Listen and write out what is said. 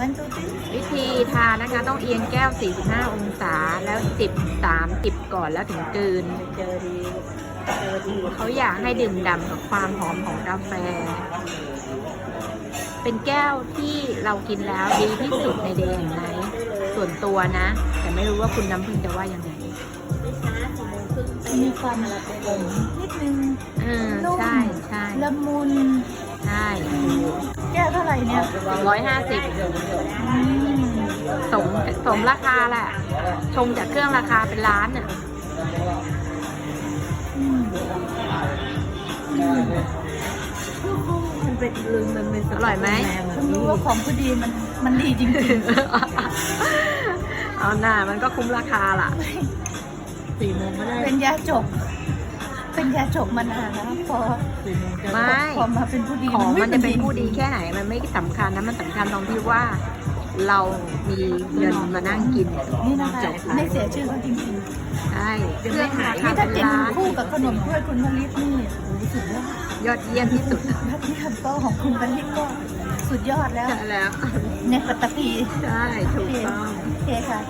วันตูตี้วิธีทานนะคะต้องเอียงแก้ว 45 องศาแล้วจิบ3จิบก่อนแล้วถึงกลืน เจอดีเจอดีเขาอยากให้ดื่มด่ำกับความหอมของกาแฟ เป็นแก้วที่เรากินแล้วดีที่สุดในเดย์แห่งไนท์ส่วนตัวนะ แต่ไม่รู้ว่าคุณน้ำพึ่งจะว่ายังไงมีความขมนิดนึงเออใช่ใช่ละมุนใช่แก้ว เท่าไหร่เนี่ยร้อยห้าสิบอืมสมสมราคาแหละ ชงจากเครื่องราคาเป็นล้านอะอืมอืมมันเป็นลืมมันเป็นอร่อยไหมฉันรู้ว่าของก็ดีมันมันดีจริงเอาหน้ามันก็คุ้มราคาล่ะ สี่โมงก็ได้ๆเป็นยาจบ เป็นยาจบมานานแล้วพอสี่โมงจะไม่พอมาเป็นผู้ดีของมันจะเป็นไผู้ดีแค่ไหน มันไม่สำคัญนะ มันสำคัญตรงที่ว่าเรามีเงินมานั่งกิน นี่นะคะไม่เสียชื่อเขาจริงใช่เครื่องราๆคานี่ถ้าเป็นกินล้านคู่กับขนมถ้วยคุณพลิตนี่โอ้โหสุดยอดยอดเยี่ยมที่สุดยอดเยี่ยมก็ของคุณพลิตก็สุดยอดแล้วใช่แล้วในปัตตภีใช่ถูกต้องโอเคค่ะ